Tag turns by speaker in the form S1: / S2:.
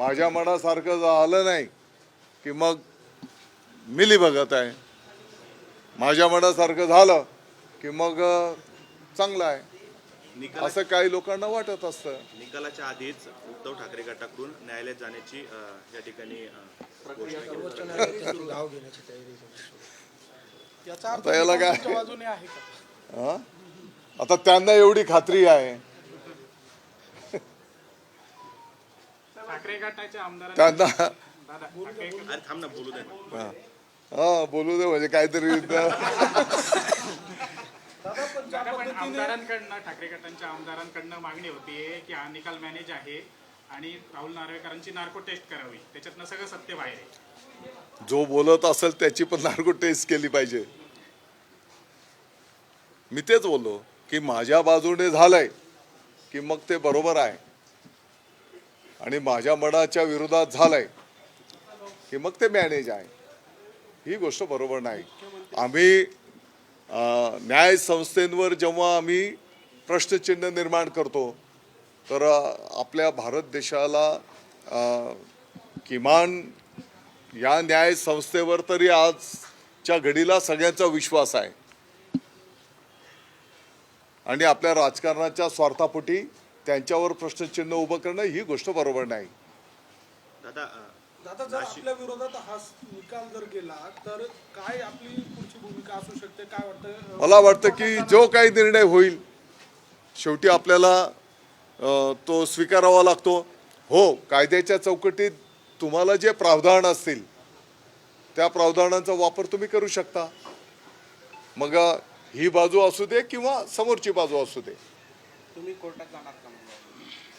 S1: माझ्या मनासारखं झालं नाही की मग मिली बघत आहे. माझ्या मनासारखं झालं की मग चांगलं आहे. असं काही लोकांना वाटत असतं.
S2: निकालाच्या आधीच उद्धव ठाकरे गटाकडून न्यायालयात जाण्याची या ठिकाणी
S1: आता याला काय? हा? आता त्यांना एवढी खात्री आहे
S3: ठाकरे गटाच्या आमदारांनी
S1: त्यांना
S3: दादा
S1: हा. बोलू दे म्हणजे काहीतरी
S3: आमदारांकडनं ठाकरे गटांच्या आमदारांकडनं मागणी होतीये की हा निकाल मॅनेज आहे आणि राहुल नार्वेकरांची नार्को टेस्ट करावी. त्याच्यातनं सगळं सत्य बाहेर आहे.
S1: जो बोलत असेल त्याची पण नार्को टेस्ट केली पाहिजे. मी तेच बोललो की माझ्या बाजूने झालंय की मग ते बरोबर आहे. आणि माझ्या मनाच्या विरोधात झालंय की मग ते मॅनेज आहे. ही गोष्ट बरोबर नाही. आम्ही न्याय संस्थेंवर जेव्हा आम्ही प्रश्नचिन्ह निर्माण करतो तर आपल्या भारत देशाला किमान या न्याय संस्थेवर तरी आजच्या घडीला सगळ्यांचा विश्वास आहे. आणि आपल्या राजकारणाच्या स्वार्थापोटी त्यांच्यावर प्रश्नचिन्ह उभं करणं ही गोष्ट बरोबर नाही.
S2: दादा
S4: जर आपल्या विरोधात हा निकाल जर गेला तर काय आपली पुढची भूमिका असू शकते? काय वाटतं?
S1: मला वाटतं की जो काही निर्णय होईल शेवटी आपल्याला अ, तो स्वीकारावा लागतो. हो कायद्याच्या चौकटीत तुम्हाला जे प्रावधान असतील त्या प्रावधानांचा वापर तुम्ही करू शकता. मग अ, ही बाजू असू दे किंवा समोरची बाजू असू दे.
S5: तुम्ही कोर्टात जाणार का म्हणजे